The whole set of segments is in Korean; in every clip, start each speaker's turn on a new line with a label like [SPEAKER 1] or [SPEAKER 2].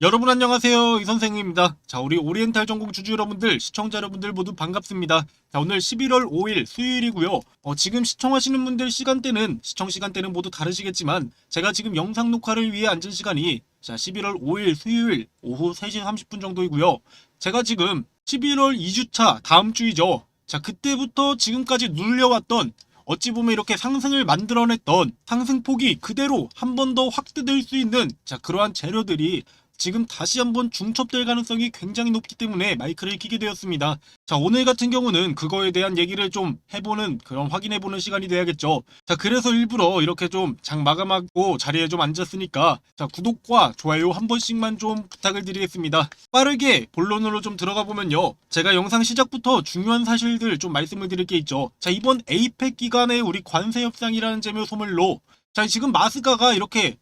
[SPEAKER 1] 여러분 안녕하세요. 이 선생님입니다. 자 우리 오리엔탈 전공 주주 여러분들 시청자 여러분들 모두 반갑습니다. 자 오늘 11월 5일 수요일이고요. 어, 지금 시청하시는 분들 시간대는 시청 시간대는 모두 다르시겠지만 제가 지금 영상 녹화를 위해 앉은 시간이 자 11월 5일 수요일 오후 3시 30분 정도이고요. 제가 지금 11월 2주차 다음 주이죠. 자 그때부터 지금까지 눌려왔던 어찌 보면 이렇게 상승을 만들어냈던 상승폭이 그대로 한 번 더 확대될 수 있는 자 그러한 재료들이 지금 다시 한번 중첩될 가능성이 굉장히 높기 때문에 마이크를 키게 되었습니다. 자, 오늘 같은 경우는 그거에 대한 얘기를 좀 해보는 그런 확인해보는 시간이 돼야겠죠. 자, 그래서 일부러 이렇게 좀 장 마감하고 자리에 좀 앉았으니까 자, 구독과 좋아요 한 번씩만 좀 부탁을 드리겠습니다. 빠르게 본론으로 좀 들어가 보면요. 제가 영상 시작부터 중요한 사실들 좀 말씀을 드릴 게 있죠. 자, 이번 에이펙 기간에 우리 관세 협상이라는 제묘 소물로 자, 지금 마스가가 이렇게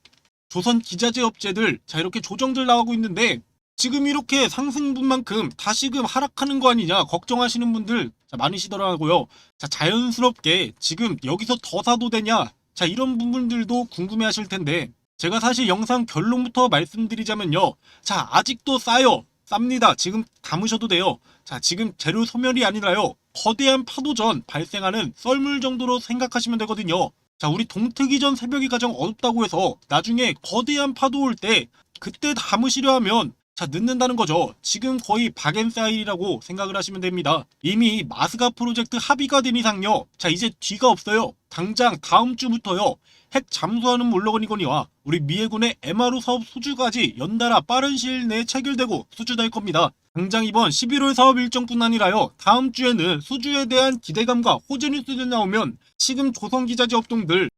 [SPEAKER 1] 조선 기자재 업체들 자 이렇게 조정들 나오고 있는데 지금 이렇게 상승분 만큼 다시금 하락하는 거 아니냐 걱정하시는 분들 자, 많으시더라고요. 자 자연스럽게 지금 여기서 더 사도 되냐 자 이런 부분들도 궁금해하실 텐데 제가 사실 영상 결론부터 말씀드리자면요. 자 아직도 싸요. 쌉니다. 지금 담으셔도 돼요. 자 지금 재료 소멸이 아니라요. 거대한 파도전 발생하는 썰물 정도로 생각하시면 되거든요. 자, 우리 동트기 전 새벽이 가장 어둡다고 해서 나중에 거대한 파도 올 때 그때 담으시려 하면 자, 늦는다는 거죠. 지금 거의 박앤사일이라고 생각을 하시면 됩니다. 이미 마스가 프로젝트 합의가 된 이상요. 자, 이제 뒤가 없어요. 당장 다음 주부터요. 핵 잠수하는 물러거니거니와 우리 미해군의 MRO 사업 수주까지 연달아 빠른 시일 내에 체결되고 수주될 겁니다. 당장 이번 11월 사업 일정뿐 아니라요. 다음 주에는 수주에 대한 기대감과 호재 뉴스들 나오면 지금 조선기자재 업종들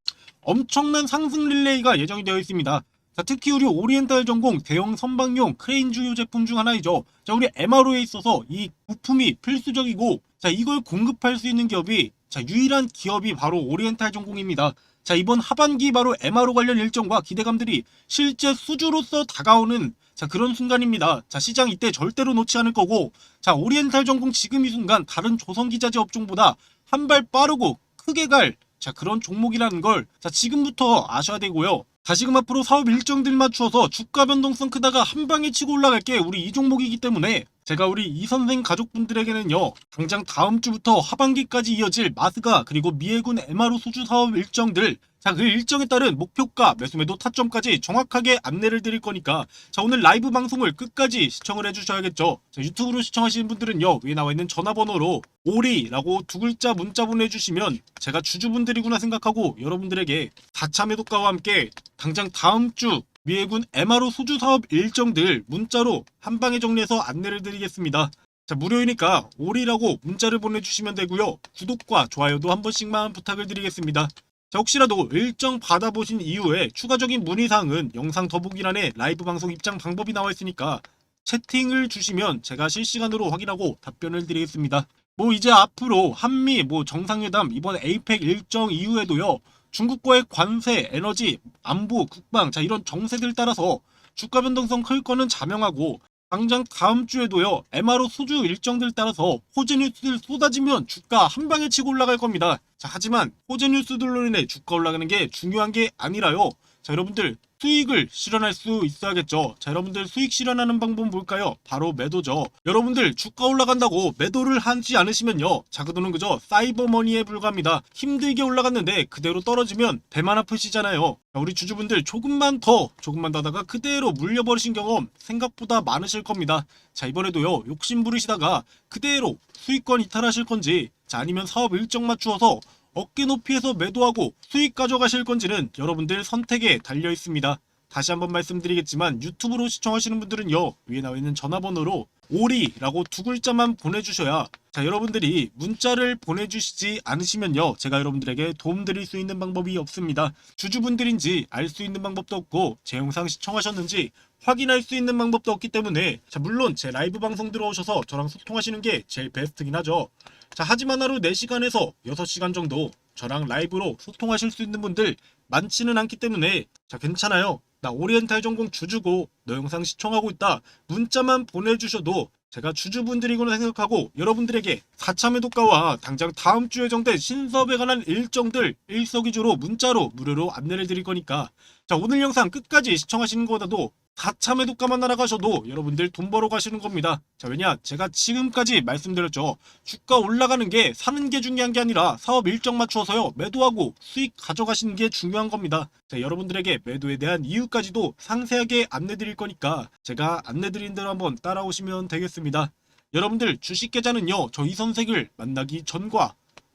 [SPEAKER 1] 엄청난 상승 릴레이가 예정이 되어 있습니다. 자, 특히 우리 오리엔탈 전공 대형 선박용 크레인 주요 제품 중 하나이죠. 자, 우리 MRO에 있어서 이 부품이 필수적이고, 자, 이걸 공급할 수 있는 기업이, 자, 유일한 기업이 바로 오리엔탈 전공입니다. 자, 이번 하반기 바로 MRO 관련 일정과 기대감들이 실제 수주로서 다가오는 자, 그런 순간입니다. 자, 시장 이때 절대로 놓지 않을 거고, 자, 오리엔탈 전공 지금 이 순간 다른 조선기자재 업종보다 한 발 빠르고 크게 갈, 자, 그런 종목이라는 걸, 자, 지금부터 아셔야 되고요. 다시금 앞으로 사업 일정들 맞추어서 주가 변동성 크다가 한 방에 치고 올라갈 게 우리 이 종목이기 때문에 제가 우리 이 선생 가족분들에게는요 당장 다음 주부터 하반기까지 이어질 마스가 그리고 미해군 MRO 수주 사업 일정들 자 그 일정에 따른 목표가 매수매도 타점까지 정확하게 안내를 드릴 거니까 자 오늘 라이브 방송을 끝까지 시청을 해주셔야겠죠? 자 유튜브로 시청하시는 분들은요 위에 나와 있는 전화번호로 오리라고 두 글자 문자 보내주시면 제가 주주분들이구나 생각하고 여러분들에게 다차 매도가와 함께 당장 다음 주 미해군 MRO 수주 사업 일정 들 문자로 한 방에 정리해서 안내를 드리겠습니다. 자, 무료이니까 오리라고 문자를 보내주시면 되고요. 구독과 좋아요도 한 번씩만 부탁을 드리겠습니다. 자, 혹시라도 일정 받아보신 이후에 추가적인 문의사항은 영상 더보기란에 라이브 방송 입장 방법이 나와 있으니까 채팅을 주시면 제가 실시간으로 확인하고 답변을 드리겠습니다. 뭐 이제 앞으로 한미 뭐 정상회담 이번 에이펙 일정 이후에도요. 중국과의 관세, 에너지, 안보, 국방 자 이런 정세들 따라서 주가 변동성 클 거는 자명하고 당장 다음 주에도요 MRO 수주 일정들 따라서 호재 뉴스들 쏟아지면 주가 한 방에 치고 올라갈 겁니다. 자 하지만 호재 뉴스들로 인해 주가 올라가는 게 중요한 게 아니라요. 자 여러분들 수익을 실현할 수 있어야겠죠. 자 여러분들 수익 실현하는 방법은 뭘까요? 바로 매도죠. 여러분들 주가 올라간다고 매도를 하지 않으시면요. 자 그돈은 그저 사이버머니에 불과합니다. 힘들게 올라갔는데 그대로 떨어지면 배만 아프시잖아요. 자, 우리 주주분들 조금만 더 조금만 더 하다가 그대로 물려버리신 경험 생각보다 많으실 겁니다. 자 이번에도요 욕심 부리시다가 그대로 수익권 이탈하실 건지 자 아니면 사업 일정 맞추어서 어깨 높이에서 매도하고 수익 가져가실 건지는 여러분들 선택에 달려 있습니다. 다시 한번 말씀드리겠지만 유튜브로 시청하시는 분들은요 위에 나와 있는 전화번호로 오리라고 두 글자만 보내주셔야 자 여러분들이 문자를 보내주시지 않으시면요 제가 여러분들에게 도움드릴 수 있는 방법이 없습니다 주주분들인지 알 수 있는 방법도 없고 제 영상 시청하셨는지 확인할 수 있는 방법도 없기 때문에 자 물론 제 라이브 방송 들어오셔서 저랑 소통하시는 게 제일 베스트긴 하죠 자 하지만 하루 4시간에서 6시간 정도 저랑 라이브로 소통하실 수 있는 분들 많지는 않기 때문에 자 괜찮아요. 나 오리엔탈 전공 주주고 너 영상 시청하고 있다. 문자만 보내주셔도 제가 주주분들이구나 생각하고 여러분들에게 4차 매도가와 당장 다음 주에 정된 신사업에 관한 일정들 일석이조로 문자로 무료로 안내를 드릴 거니까. 자 오늘 영상 끝까지 시청하시는 것보다도 4차 매도가만 날아가셔도 여러분들 돈 벌어 가시는 겁니다. 자, 왜냐? 제가 지금까지 말씀드렸죠. 주가 올라가는 게 사는 게 중요한 게 아니라 사업 일정 맞추어서요. 매도하고 수익 가져가시는 게 중요한 겁니다. 자, 여러분들에게 매도에 대한 이유까지도 상세하게 안내 드릴 거니까 제가 안내 드린 대로 한번 따라오시면 되겠습니다. 여러분들 주식 계좌는요. 저 이 선생을 만나기 전과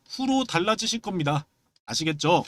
[SPEAKER 1] 후로 달라지실 겁니다. 아시겠죠?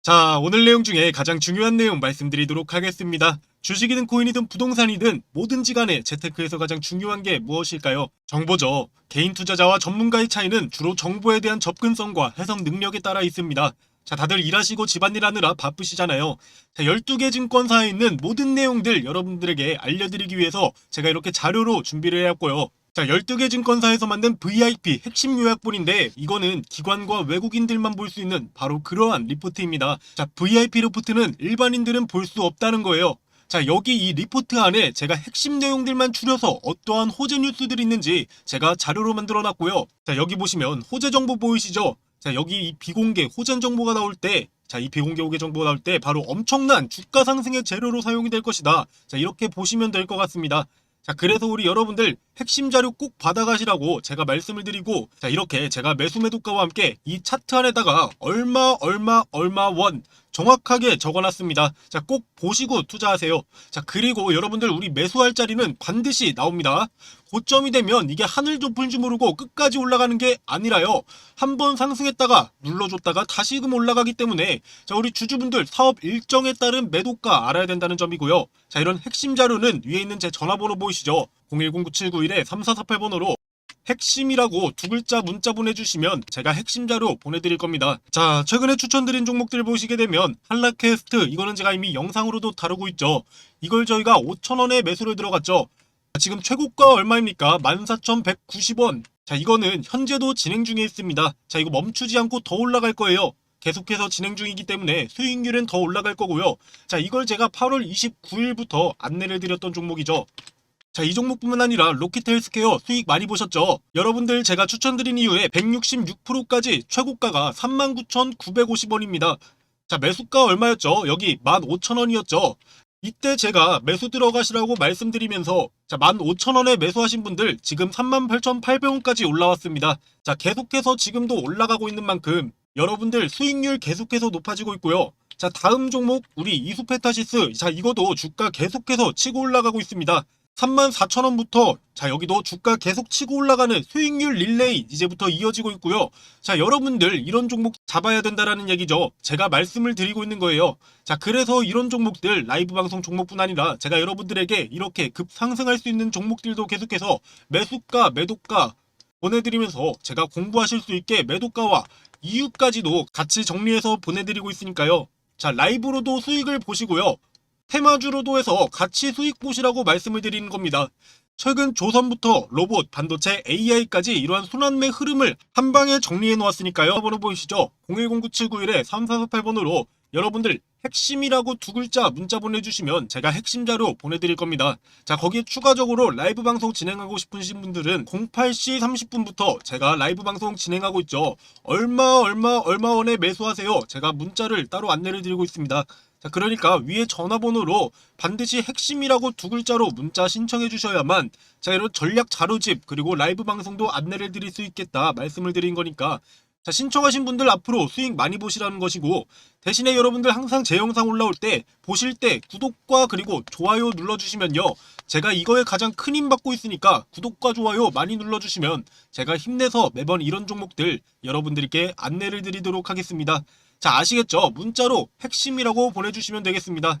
[SPEAKER 1] 자, 오늘 내용 중에 가장 중요한 내용 말씀드리도록 하겠습니다. 주식이든 코인이든 부동산이든 뭐든지 간에 재테크에서 가장 중요한 게 무엇일까요? 정보죠. 개인 투자자와 전문가의 차이는 주로 정보에 대한 접근성과 해석 능력에 따라 있습니다. 자, 다들 일하시고 집안일 하느라 바쁘시잖아요. 자, 12개 증권사에 있는 모든 내용들 여러분들에게 알려드리기 위해서 제가 이렇게 자료로 준비를 해왔고요. 자, 12개 증권사에서 만든 VIP 핵심 요약본인데 이거는 기관과 외국인들만 볼 수 있는 바로 그러한 리포트입니다. 자, VIP 리포트는 일반인들은 볼 수 없다는 거예요. 자, 여기 이 리포트 안에 제가 핵심 내용들만 추려서 어떠한 호재 뉴스들이 있는지 제가 자료로 만들어 놨고요. 자, 여기 보시면 호재 정보 보이시죠? 자, 여기 이 비공개 호재 정보가 나올 때 자, 이 비공개 호재 정보가 나올 때 바로 엄청난 주가 상승의 재료로 사용이 될 것이다. 자, 이렇게 보시면 될 것 같습니다. 자, 그래서 우리 여러분들 핵심 자료 꼭 받아가시라고 제가 말씀을 드리고, 자, 이렇게 제가 매수 매도가와 함께 이 차트 안에다가 얼마, 얼마, 얼마 원 정확하게 적어놨습니다. 자, 꼭 보시고 투자하세요. 자, 그리고 여러분들 우리 매수할 자리는 반드시 나옵니다. 고점이 되면 이게 하늘 좁은 줄 모르고 끝까지 올라가는 게 아니라요. 한번 상승했다가 눌러줬다가 다시금 올라가기 때문에 자 우리 주주분들 사업 일정에 따른 매도가 알아야 된다는 점이고요. 자 이런 핵심 자료는 위에 있는 제 전화번호 보이시죠? 0109791-3448번호로 핵심이라고 두 글자 문자 보내주시면 제가 핵심 자료 보내드릴 겁니다. 자, 최근에 추천드린 종목들 보시게 되면 한라캐스트 이거는 제가 이미 영상으로도 다루고 있죠. 이걸 저희가 5천원에 매수를 들어갔죠. 지금 최고가 얼마입니까? 14,190원. 자, 이거는 현재도 진행 중에 있습니다. 자, 이거 멈추지 않고 더 올라갈 거예요. 계속해서 진행 중이기 때문에 수익률은 더 올라갈 거고요. 자, 이걸 제가 8월 29일부터 안내를 드렸던 종목이죠. 자, 이 종목뿐만 아니라 로켓 헬스케어 수익 많이 보셨죠? 여러분들 제가 추천드린 이후에 166%까지 최고가가 39,950원입니다. 자, 매수가 얼마였죠? 여기 15,000원이었죠. 이때 제가 매수 들어가시라고 말씀드리면서 자 15,000원에 매수하신 분들 지금 38,800원까지 올라왔습니다. 자 계속해서 지금도 올라가고 있는 만큼 여러분들 수익률 계속해서 높아지고 있고요. 자 다음 종목 우리 이수페타시스 자 이거도 주가 계속해서 치고 올라가고 있습니다. 34,000원부터 자 여기도 주가 계속 치고 올라가는 수익률 릴레이 이제부터 이어지고 있고요. 자 여러분들 이런 종목 잡아야 된다라는 얘기죠. 제가 말씀을 드리고 있는 거예요. 자 그래서 이런 종목들 라이브 방송 종목뿐 아니라 제가 여러분들에게 이렇게 급 상승할 수 있는 종목들도 계속해서 매수가 매도가 보내드리면서 제가 공부하실 수 있게 매도가와 이유까지도 같이 정리해서 보내드리고 있으니까요. 자 라이브로도 수익을 보시고요. 테마주로도 해서 같이 수익 보시라고 말씀을 드리는 겁니다. 최근 조선부터 로봇, 반도체, AI까지 이러한 순환매 흐름을 한 방에 정리해 놓았으니까요. 번호 보이시죠? 0109791-3448번으로 여러분들 핵심이라고 두 글자 문자 보내주시면 제가 핵심 자료 보내드릴 겁니다. 자 거기에 추가적으로 라이브 방송 진행하고 싶으신 분들은 08시 30분부터 제가 라이브 방송 진행하고 있죠. 얼마 얼마 얼마 원에 매수하세요. 제가 문자를 따로 안내를 드리고 있습니다. 자, 그러니까 위에 전화번호로 반드시 핵심이라고 두 글자로 문자 신청해 주셔야만 자, 이런 전략 자료집 그리고 라이브 방송도 안내를 드릴 수 있겠다 말씀을 드린 거니까 자, 신청하신 분들 앞으로 수익 많이 보시라는 것이고 대신에 여러분들 항상 제 영상 올라올 때 보실 때 구독과 그리고 좋아요 눌러주시면요. 제가 이거에 가장 큰 힘 받고 있으니까 구독과 좋아요 많이 눌러주시면 제가 힘내서 매번 이런 종목들 여러분들께 안내를 드리도록 하겠습니다. 자 아시겠죠? 문자로 핵심이라고 보내주시면 되겠습니다.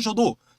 [SPEAKER 1] 셔도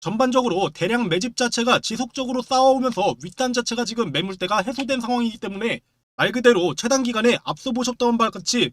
[SPEAKER 1] 전반적으로 대량 매집 자체가 지속적으로 쌓아오면서 윗단 자체가 지금 매물대가 해소된 상황이기 때문에 말 그대로 최단 기간에 앞서 보셨던 바와 같이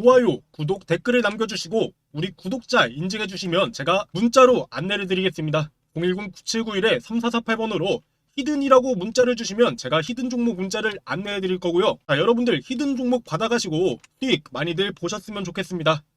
[SPEAKER 1] 좋아요, 구독, 댓글을 남겨주시고 우리 구독자 인증해주시면 제가 문자로 안내를 드리겠습니다. 010-9791-3448번으로 히든이라고 문자를 주시면 제가 히든 종목 문자를 안내해 드릴 거고요. 자, 여러분들 히든 종목 받아가시고 수익 많이들 보셨으면 좋겠습니다.